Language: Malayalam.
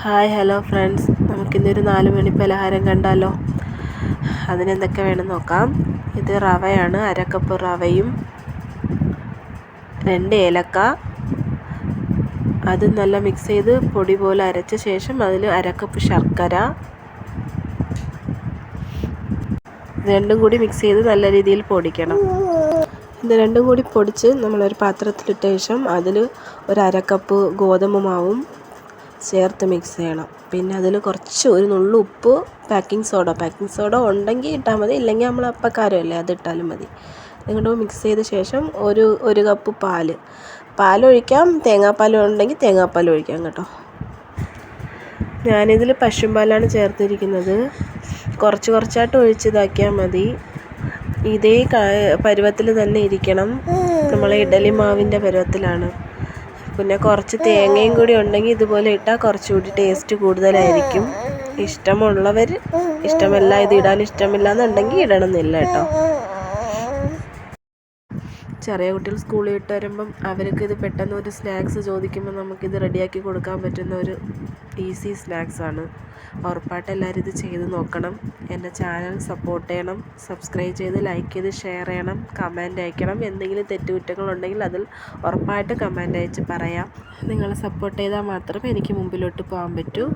Hi hello friends. നമുക്കിന്നൊരു നാല് മണി പലഹാരം കണ്ടാലോ? അതിനെന്തൊക്കെ വേണം നോക്കാം. ഇത് റവയാണ് അര കപ്പ് റവയും രണ്ട് ഏലക്ക. അത് നല്ല മിക്സ് ചെയ്ത് പൊടി പോലെ അരച്ച ശേഷം അതിൽ അര കപ്പ് ശർക്കര. രണ്ടും കൂടി മിക്സ് ചെയ്ത് നല്ല രീതിയിൽ പൊടിക്കണം. ഇത് രണ്ടും കൂടി പൊടിച്ച് നമ്മളൊരു പാത്രത്തിലിട്ട ശേഷം അതിൽ ഒരു അര കപ്പ് ഗോതമ്പ് മാവും ചേർത്ത് മിക്സ് ചെയ്യണം. പിന്നെ അതിൽ കുറച്ച് ഒരു നുള്ളു ഉപ്പ് പാക്കിംഗ് സോഡ പാക്കിംഗ് സോഡ ഉണ്ടെങ്കിൽ ഇട്ടാൽ മതി. ഇല്ലെങ്കിൽ നമ്മൾ അപ്പക്കാരമല്ലേ അത് ഇട്ടാലും മതി. എന്നിട്ട് മിക്സ് ചെയ്ത ശേഷം ഒരു ഒരു കപ്പ് പാൽ പാലൊഴിക്കാം തേങ്ങാപ്പാൽ ഉണ്ടെങ്കിൽ തേങ്ങാപ്പാൽ ഒഴിക്കാം കേട്ടോ. ഞാനിതിൽ പശുമ്പാലാണ് ചേർത്തിരിക്കുന്നത്. കുറച്ച് കുറച്ചായിട്ട് ഒഴിച്ചിതാക്കിയാൽ മതി. ഇതേ പരുവത്തിൽ തന്നെ ഇരിക്കണം. നമ്മൾ ഇഡലി മാവിന്റെ പരുവത്തിലാണ്. പിന്നെ കുറച്ച് തേങ്ങയും കൂടി ഉണ്ടെങ്കിൽ ഇതുപോലെ ഇട്ടാൽ കുറച്ചുകൂടി ടേസ്റ്റ് കൂടുതലായിരിക്കും. ഇഷ്ടമുള്ളവർ ഇഷ്ടമല്ല ഇത് ഇടാൻ ഇഷ്ടമില്ല എന്നുണ്ടെങ്കിൽ ഇടണമെന്നില്ല കേട്ടോ. ചെറിയ കുട്ടികൾ സ്കൂളിൽ വിട്ട് വരുമ്പം അവർക്ക് ഇത് പെട്ടെന്ന് ഒരു സ്നാക്സ് ചോദിക്കുമ്പോൾ നമുക്കിത് റെഡിയാക്കി കൊടുക്കാൻ പറ്റുന്ന ഒരു ഈസി സ്നാക്സാണ് ഉറപ്പായിട്ട് എല്ലാവരും ഇത് ചെയ്ത് നോക്കണം. എന്റെ ചാനൽ സപ്പോർട്ട് ചെയ്യണം. സബ്സ്ക്രൈബ് ചെയ്ത് ലൈക്ക് ചെയ്ത് ഷെയർ ചെയ്യണം. കമന്റ് അയക്കണം. എന്തെങ്കിലും തെറ്റുകുറ്റങ്ങളുണ്ടെങ്കിൽ അതിൽ ഉറപ്പായിട്ട് കമന്റ് അയച്ച് പറയാം. നിങ്ങളെ സപ്പോർട്ട് ചെയ്താൽ മാത്രമേ എനിക്ക് മുമ്പിലോട്ട് പോകാൻ പറ്റൂ.